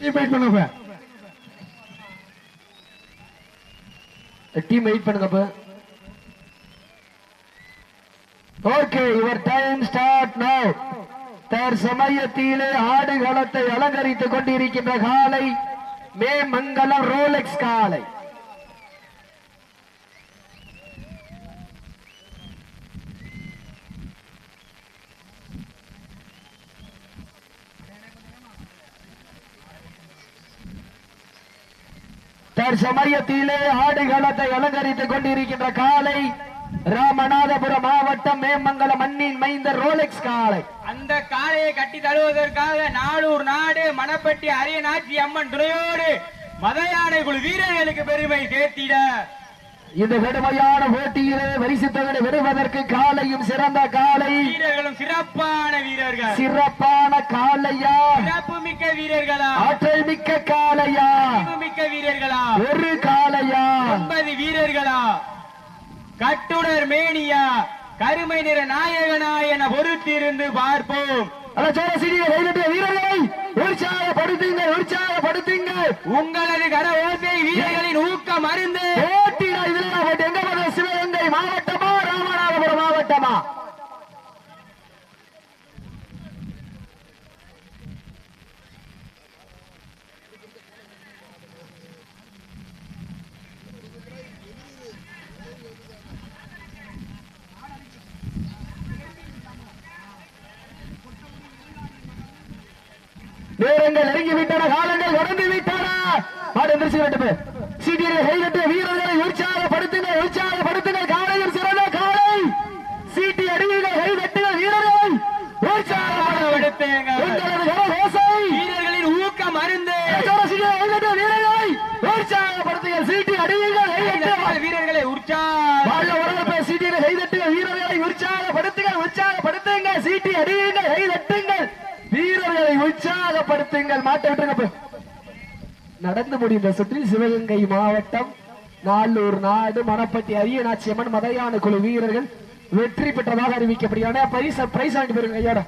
Team wait பண்ணுங்க team wait பண்ணுங்க okay your time start now தற்சமயத்திலே ஆடுகளத்தை அலங்கரித்துக் கொண்டிருக்கின்ற காலை மே மங்கலம் ரோலெக்ஸ் காலை. தற்சமயத்திலே ஆடுகளத்தை அலங்கரித்துக் கொண்டிருக்கின்ற காலை ராமநாதபுரம் மாவட்டம் மேமங்கலம் மண்ணின் மைந்த ரோலெக்ஸ் காலை அந்த காளையை கட்டி தழுவதற்காக நாளூர் நாடு மணப்பட்டி அரியநாச்சி அம்மன் துணையோடு மத யானை குழு வீரர்களுக்கு பெருமை சேர்த்திட. இந்த கடுமையான போட்டியிலே வரிசுத்தவனை வெறுவதற்கு காலையும் சிறந்த காலை வீரர்களும் சிறப்பான வீரர்கள். சிறப்பான காலையா சிறப்பு மிக்க வீரர்களா? ஆற்றல் மிக்க காலையா ஒரு காலையா ஒன்பது வீரர்களா? கட்டுடர் மேனியா? கருமை நிற நாயகனா என பொறுத்திருந்து பார்ப்போம். வீரர்களை உற்சாகப்படுத்துங்க உற்சாகப்படுத்துங்க உங்களது கர ஓசை வீரர்களின் ஊக்கம் அருந்து போட்டினா இதுல போட்டு எங்க மாவட்டமா ராமநாதபுரம் மாவட்டமா? நேரங்கள் நெருங்கி விட்டன காலங்கள் கடந்து விட்டன மாடு எந்திரிச்சு வீரர்களை உற்சாகப்படுத்துங்க உற்சாகப்படுத்துங்க காலையில் சிறந்த காலை. சீட்டி அடிவுகள் கைதட்டுங்க வீரர்களை. உற்சாகப்படுத்துங்க உங்களது கர ஓசை. வீரர்களின் ஊக்கம் அருந்து. வீரர்களை உற்சாகப்படுத்துங்க சீட்டி அடிவுகள் கைதட்டுங்க வீரர்களை உற்சாக வாழ்க வரவேற்பை சீட்டியை கைதட்டுங்க வீரர்களை உற்சாகப்படுத்துங்க உற்சாகப்படுத்துங்க சீட்டி அடியுங்கள் கைதட்டுங்கள் வீரர்களை உற்சாகப்படுத்துங்கள். மாட்ட விட்டுருங்க நடந்து முடிந்த சுற்றில் சிவகங்கை மாவட்டம் நாளூர் நாடு மணப்பட்டி அரியநாச்சியம்மன் மதையான குழு வீரர்கள் வெற்றி பெற்றதாக அறிவிக்கப்படுகிறான பரிசு பிரைஸ் வாங்கி போயிருங்க கையோட.